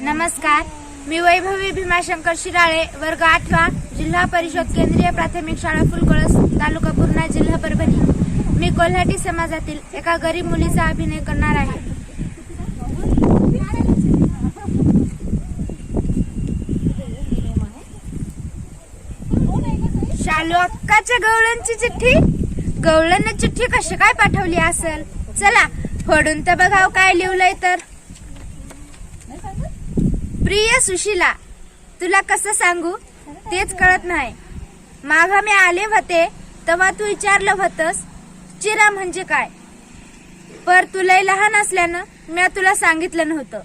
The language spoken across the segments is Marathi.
नमस्कार. मी वैभवी भीमाशंकर शिराळे वर्ग आठवा जिल्हा परिषद केंद्रीय प्राथमिक शाळा फुलकळस तालुका पूर्णा जिल्हा परभणी. मी कोल्हाटी समाजातील एका गरीब मुलीचा अभिनय करणार आहे. शालू अक्काच्या गवळणची चिठ्ठी? गवळण चिठ्ठी कशी काय पाठवली असेल? चला फोडून तर बघाव काय लिहिलंय तर. प्रिय सुशीला तुला कसं सांगू? तेच कळत नाही. माग मी आले होते तेव्हा तू विचारलं होतस चिरा म्हणजे काय? पर तुला लहान असल्यानं मी तुला सांगितलं नव्हतं.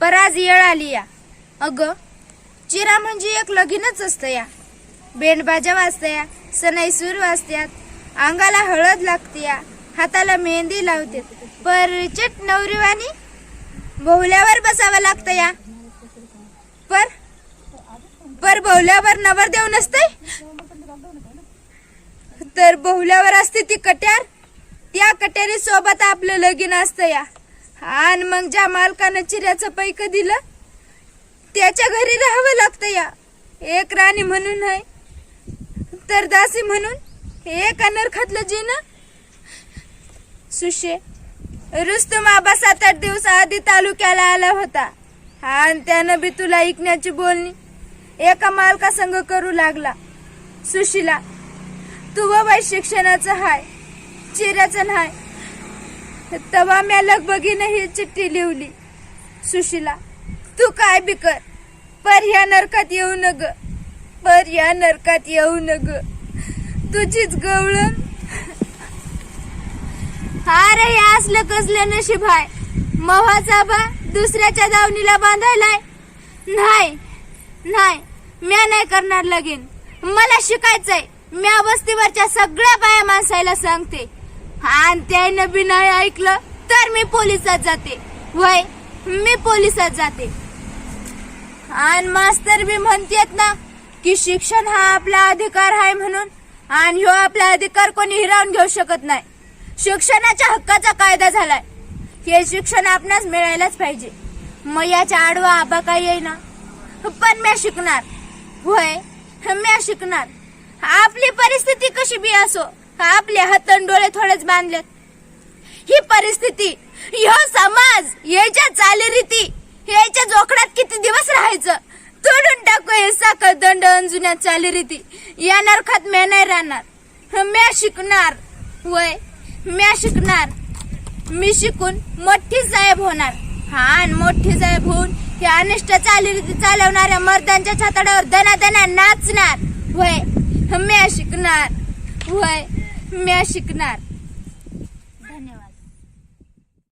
पर आज येळ आली या. अग चिरा म्हणजे एक लगीनच असतं या. बेंडबाजा वाजत्या सनाईसूर वाजत्यात अंगाला हळद लागते या. हाताला मेहंदी लावते. पर चिट नवरीवानी बहुल्यावर बसावं लागतं या. पर पर भोवल्यावर नवरदेव नसते तर बहुल्यावर असते ती कट्यार. त्या कट्यारी सोबत आपलं लगीन असतं या. आणि मग ज्या मालकानं चिऱ्याचं पैक दिलं त्याच्या घरी राहावं लागतं या. एक राणी म्हणून आहे तर दासी म्हणून एक अनरखातलं जीन सुशे रुस्तम आबा सात आठ दिवस आधी तालुक्याला आला होता. आणि त्यानं बी तुला ऐकण्याची बोलणी. एका मालका संघ करू लागला. सुशीला तू बाबा शिक्षणाचं हाय चिऱ्याचं नाही. तवा म्या लगबगीनं ही चिठ्ठी लिवली सुशीला तू काय बी कर. पर ह्या नरकात येऊ न ग पर ह्या नरकात येऊ न ग तुझीच गवळण अरे हे असलं कसलं नशीब आहे मवाचा बा दुसऱ्याच्या दावणीला बांधायलाय. नाही नाही म्या नाही करणार लगीन. मला शिकायचंय. म्या वस्तीवरच्या सगळ्या बाया माणसायला सांगते. आणि त्यानं बी नाही ऐकलं तर मी पोलिसात जाते. वय मी पोलिसात जाते. आणि मास्तर बी म्हणतेत ना की शिक्षण हा आपला अधिकार आहे म्हणून. आणि ह्यो आपला अधिकार कोणी हिरावून घेऊ शकत नाही. शिक्षणाच्या हक्काचा कायदा झालाय. हे शिक्षण आपणास मिळायलाच पाहिजे. मयाच्या आडवा आबा काय येईना? पण म्या शिकणार. होय मी शिकणार. आपली परिस्थिती कशी बी असो आपले हातन डोळे थोडेच बांधलेत. ही परिस्थिती ह्यो समाज याच्या चालीरीती याच्या जोखडात किती दिवस राहायचं? तोडून टाकू हे साखर दंड अंजुन्या चालीरीती. येणार खात म्या नाही राहणार. मी शिकणार. वय म्या शिकणार. मी शिकून मोठी साहेब होणार. हा आणि मोठी साहेब होऊन हे अनिष्ट चाली चालवणाऱ्या मर्दांच्या छाताडावर दना दना नाचणार. वय म्या शिकणार. वय म्या शिकणार.